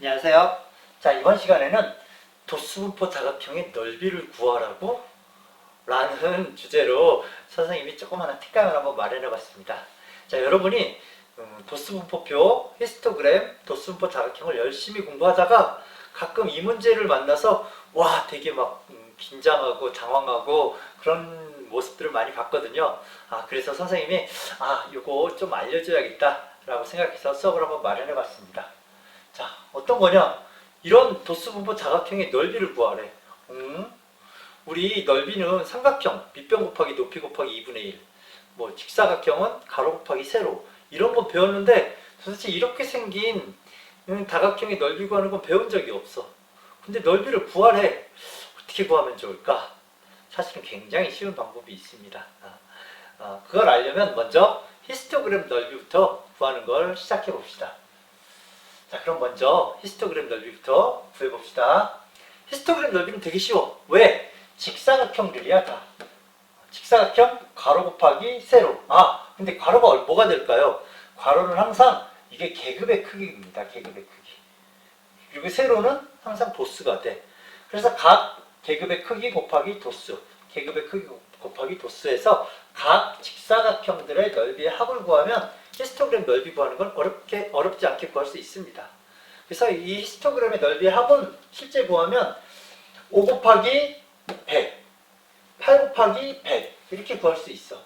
안녕하세요. 자, 이번 시간에는 도수분포 다각형의 넓이를 구하라고 라는 주제로 선생님이 조그마한 특강을 한번 마련해 봤습니다. 자, 여러분이 음, 도수분포표, 히스토그램, 도수분포 다각형을 열심히 공부하다가 가끔 이 문제를 만나서 와, 되게 막 음, 긴장하고 당황하고 그런 모습들을 많이 봤거든요. 아, 그래서 선생님이 아, 이거 좀 알려줘야겠다 라고 생각해서 수업을 한번 마련해 봤습니다. 자, 어떤 거냐? 이런 도수분포 다각형의 넓이를 구하래. 음? 우리 넓이는 삼각형, 밑변 곱하기 높이 곱하기 2분의 1. 뭐 직사각형은 가로 곱하기 세로. 이런 거 배웠는데 도대체 이렇게 생긴 음, 다각형의 넓이 구하는 건 배운 적이 없어. 근데 넓이를 구하래. 어떻게 구하면 좋을까? 사실은 굉장히 쉬운 방법이 있습니다. 아, 아, 그걸 알려면 먼저 히스토그램 넓이부터 구하는 걸 시작해 봅시다. 자, 그럼 먼저 히스토그램 넓이부터 구해봅시다. 히스토그램 넓이는 되게 쉬워. 왜? 직사각형들이야, 다. 직사각형, 가로 곱하기 세로. 아, 근데 가로가 얼- 뭐가 될까요? 괄호는 항상 이게 계급의 크기입니다. 계급의 크기. 그리고 세로는 항상 도수가 돼. 그래서 각 계급의 크기 곱하기 도수, 계급의 크기 곱하기 도수에서 각 직사각형들의 넓이의 합을 구하면 히스토그램 넓이 구하는 건 어렵게 어렵지 않게 구할 수 있습니다. 그래서 이 히스토그램의 넓이의 합은 실제 구하면 5 곱하기 100, 8 곱하기 100 이렇게 구할 수 있어.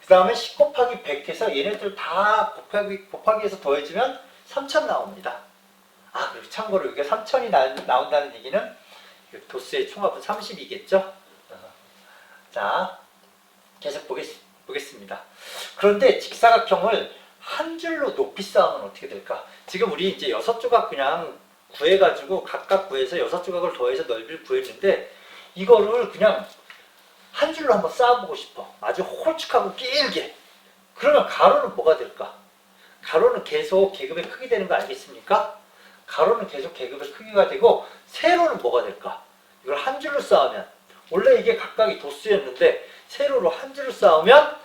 그 다음에 10 곱하기 100 해서 얘네들 다 곱하기, 곱하기해서 더해주면 3000 나옵니다. 아, 그리고 참고로 이게 3000이 나, 온다는 얘기는 그 도수의 총합은 30이겠죠? 자, 계속 보겠, 보겠습니다. 그런데 직사각형을 한 줄로 높이 쌓으면 어떻게 될까? 지금 우리 이제 여섯 조각 그냥 구해가지고 각각 구해서 여섯 조각을 더해서 넓이를 구했는데 이거를 그냥 한 줄로 한번 쌓아보고 싶어. 아주 홀쭉하고 길게. 그러면 가로는 뭐가 될까? 가로는 계속 계급의 크기 되는 거 알겠습니까? 가로는 계속 계급의 크기가 되고 세로는 뭐가 될까? 이걸 한 줄로 쌓으면 원래 이게 각각이 도수였는데 세로로 한 줄로 쌓으면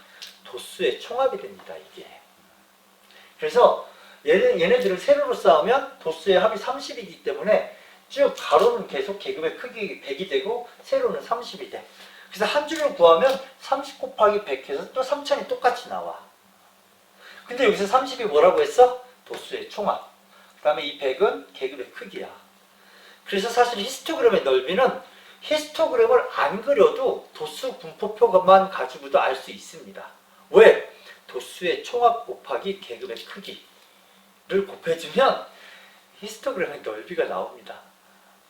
도수의 총합이 됩니다. 이게. 그래서 얘네, 얘네들을 세로로 쌓으면 도수의 합이 30이기 때문에 쭉 가로는 계속 계급의 크기 100이 되고 세로는 30이 돼. 그래서 한 줄로 구하면 30 곱하기 100 해서 또 3000이 똑같이 나와. 근데 여기서 30이 뭐라고 했어? 도수의 총합. 그 다음에 이 100은 계급의 크기야. 그래서 사실 히스토그램의 넓이는 히스토그램을 안 그려도 도수 분포표만 가지고도 알 수 있습니다. 왜? 도수의 총합 곱하기 계급의 크기를 곱해주면 히스토그램의 넓이가 나옵니다.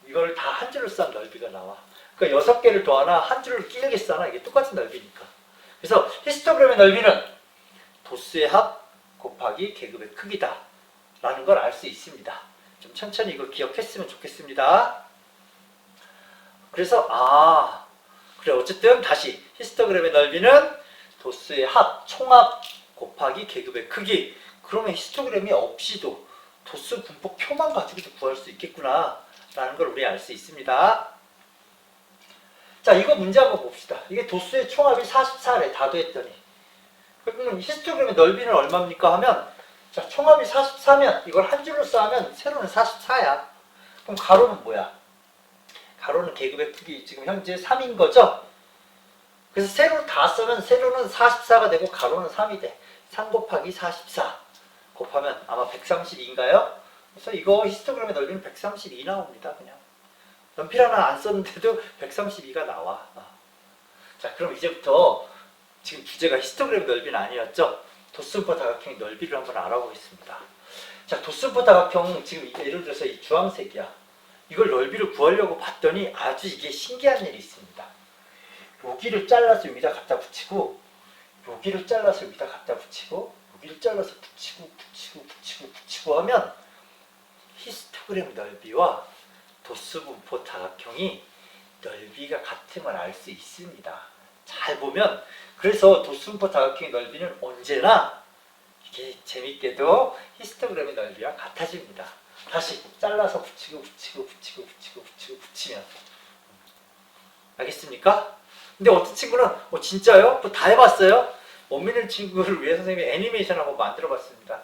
이걸 다 한 줄로 쌓은 넓이가 나와. 그러니까 여섯 개를 더하나 한 줄을 길게 쌓나 이게 똑같은 넓이니까. 그래서 히스토그램의 넓이는 도수의 합 곱하기 계급의 크기다. 라는 걸 알 수 있습니다. 좀 천천히 이걸 기억했으면 좋겠습니다. 그래서 아 그래 어쨌든 다시 히스토그램의 넓이는 도수의 합, 총합 곱하기 계급의 크기. 그러면 히스토그램이 없이도 도수 분포표만 가지고도 구할 수 있겠구나 라는 걸 우리 알 수 있습니다. 자 이거 문제 한번 봅시다. 이게 도수의 총합이 44래 다 더했더니 그러면 히스토그램의 넓이는 얼마입니까 하면 자 총합이 44면 이걸 한 줄로 쌓으면 세로는 44야. 그럼 가로는 뭐야? 가로는 계급의 크기 지금 현재 3인 거죠? 그래서 세로 다 쓰면 세로는 44가 되고 가로는 3이 돼. 3 곱하기 44 곱하면 아마 132인가요? 그래서 이거 히스토그램의 넓이는 132 나옵니다. 그냥. 연필 하나 안 썼는데도 132가 나와. 어. 자, 그럼 이제부터 지금 주제가 히스토그램 넓이는 아니었죠? 도슨포 다각형의 넓이를 한번 알아보겠습니다. 자, 도슨포 다각형 지금 예를 들어서 이 주황색이야. 이걸 넓이를 구하려고 봤더니 아주 이게 신기한 일이 있습니다. 여기를 잘라서 여기다 갖다 붙이고 여기를 잘라서 여기다 갖다 붙이고 여기를 잘라서 붙이고 붙이고 붙이고 붙이고 하면 히스토그램 넓이와 도수분포 다각형이 넓이가 같음을 알 수 있습니다. 잘 보면 그래서 도수분포 다각형의 넓이는 언제나 이게 재밌게도 히스토그램의 넓이와 같아집니다. 다시 잘라서 붙이고 붙이고 붙이고 붙이고 붙이고 붙이면 알겠습니까? 근데 어떤 친구는 어, 진짜요? 뭐다 해봤어요? 못 믿는 친구를 위해 선생님이 애니메이션 한번 만들어봤습니다.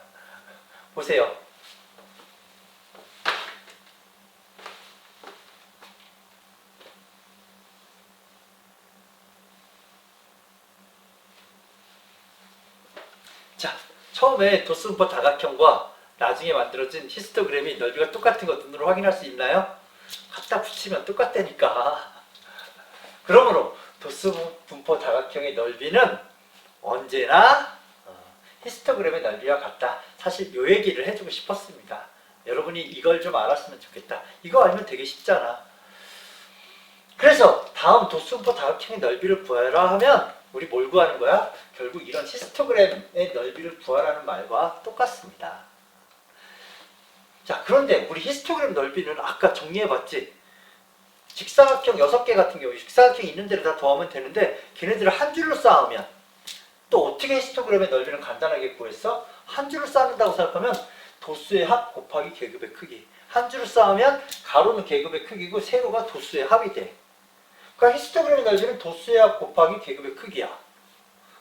보세요. 자, 처음에 도스분포 다각형과 나중에 만들어진 히스토그램이 넓이가 똑같은 거 눈으로 확인할 수 있나요? 갖다 붙이면 똑같다니까. 그러므로 도스 분포 다각형의 넓이는 언제나 어, 히스토그램의 넓이와 같다. 사실 요 얘기를 해주고 싶었습니다. 여러분이 이걸 좀 알았으면 좋겠다. 이거 알면 되게 쉽잖아. 그래서 다음 도수분포 다각형의 넓이를 구하라 하면 우리 뭘 구하는 거야? 결국 이런 히스토그램의 넓이를 구하라는 말과 똑같습니다. 자, 그런데 우리 히스토그램 넓이는 아까 정리해봤지? 직사각형 6개 같은 경우 직사각형이 있는 대로 다 더하면 되는데 걔네들을 한 줄로 쌓으면 또 어떻게 히스토그램의 넓이를 간단하게 구했어? 한 줄로 쌓는다고 생각하면 도수의 합 곱하기 계급의 크기 한 줄로 쌓으면 가로는 계급의 크기고 세로가 도수의 합이 돼 그러니까 히스토그램의 넓이는 도수의 합 곱하기 계급의 크기야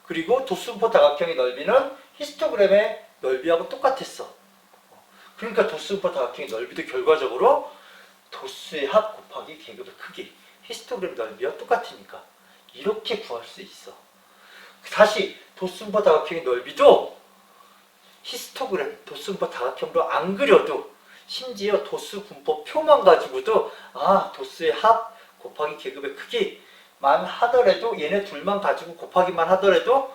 그리고 도수분포 다각형의 넓이는 히스토그램의 넓이하고 똑같았어 그러니까 도수분포 다각형의 넓이도 결과적으로 도수의 합 곱하기 계급의 크기 히스토그램 넓이와 똑같으니까 이렇게 구할 수 있어. 다시 도수분포 다각형의 넓이도 히스토그램 도수분포 다각형으로 안 그려도 심지어 도수 분포 표만 가지고도 아 도수의 합 곱하기 계급의 크기만 하더라도 얘네 둘만 가지고 곱하기만 하더라도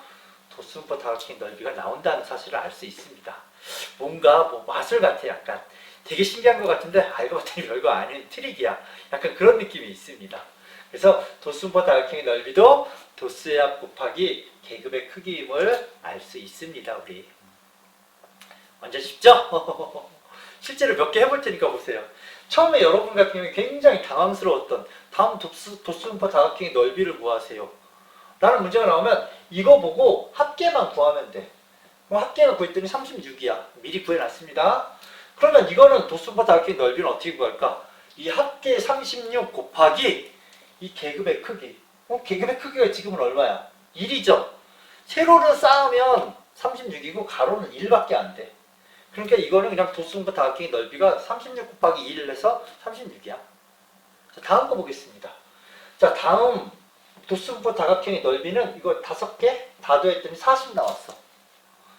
도수분포 다각형의 넓이가 나온다는 사실을 알 수 있습니다. 뭔가 뭐 마술 같아 약간 되게 신기한 것 같은데 알고 봤더니 별거 아닌 트릭이야. 약간 그런 느낌이 있습니다. 그래서 도수분포 다각형의 넓이도 도수의 합 곱하기 계급의 크기임을 알 수 있습니다. 우리 완전 쉽죠? 실제로 몇 개 해볼 테니까 보세요. 처음에 여러분 같은 경우에 굉장히 당황스러웠던 다음 도수분포 다각형의 넓이를 구하세요. 라는 문제가 나오면 이거 보고 합계만 구하면 돼. 그럼 합계만 구했더니 36이야. 미리 구해놨습니다. 그러면 이거는 도수분포 다각형의 넓이는 어떻게 구할까? 이 합계 36 곱하기 이 계급의 크기. 어, 계급의 크기가 지금은 얼마야? 1이죠. 세로를 쌓으면 36이고 가로는 1밖에 안 돼. 그러니까 이거는 그냥 도수분포 다각형의 넓이가 36 곱하기 1을 해서 36이야. 자, 다음 거 보겠습니다. 자, 다음 도수분포 다각형의 넓이는 이거 다섯 개 다 더했더니 40 나왔어.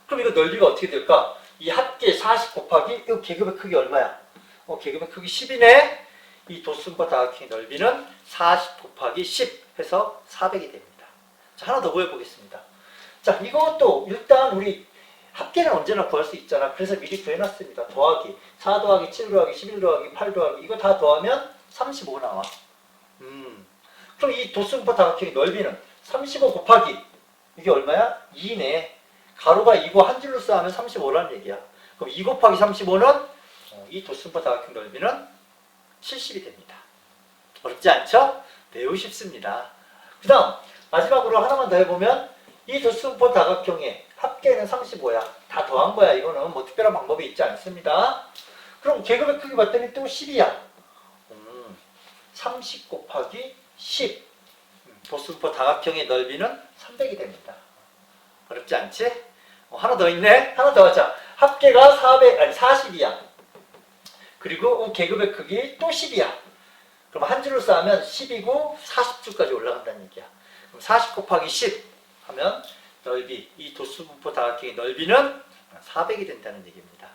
그럼 이거 넓이가 어떻게 될까? 이 합계 40 곱하기 이 계급의 크기 얼마야? 어, 계급의 크기 10이네. 이 도수분포 다각형의 넓이는 40 곱하기 10 해서 400이 됩니다. 자, 하나 더 보여보겠습니다. 자, 이것도 일단 우리 합계는 언제나 구할 수 있잖아. 그래서 미리 구해놨습니다. 더하기 4 더하기 7 더하기 11 더하기 8 더하기 이거 다 더하면 35 나와. 음. 그럼 이 도수분포 다각형의 넓이는 35 곱하기 이게 얼마야? 2네. 가로가 2고 한 줄로 쌓으면 35라는 얘기야. 그럼 2 곱하기 35는 이 도수분포 다각형 넓이는 70이 됩니다. 어렵지 않죠? 매우 쉽습니다. 그 다음 마지막으로 하나만 더 해보면 이 도수분포 다각형의 합계는 35야. 다 더한 거야. 이거는 뭐 특별한 방법이 있지 않습니다. 그럼 계급의 크기 봤더니 또 10이야. 음, 30 곱하기 10. 음, 도수분포 다각형의 넓이는 300이 됩니다. 어렵지 않지? 어, 하나 더 있네. 하나 더 하자. 합계가 400 아니 40이야. 그리고 어, 계급의 크기 또 10이야. 그럼 한 줄로 쌓으면 10이고 40줄까지 올라간다는 얘기야. 그럼 40 곱하기 10 하면 넓이, 이 도수분포 다각형의 넓이는 400이 된다는 얘기입니다.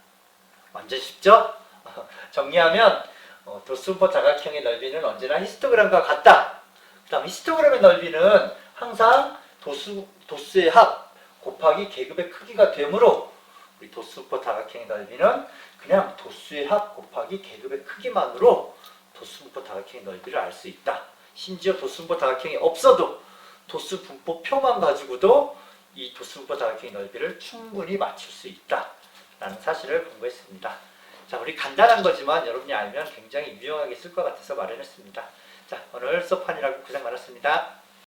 완전 쉽죠? 정리하면 어, 도수분포 다각형의 넓이는 언제나 히스토그램과 같다. 그 다음 히스토그램의 넓이는 항상 도수, 도수의 합 곱하기 계급의 크기가 되므로 우리 도수분포 다각형의 넓이는 그냥 도수의 합 곱하기 계급의 크기만으로 도수분포 다각형의 넓이를 알 수 있다. 심지어 도수분포 다각형이 없어도 도수 분포 표만 가지고도 이 도수분포 다각형의 넓이를 충분히 맞출 수 있다. 라는 사실을 공부했습니다. 자, 우리 간단한 거지만 여러분이 알면 굉장히 유용하게 쓸 것 같아서 마련했습니다. 자, 오늘 수업하느라고 고생 많았습니다.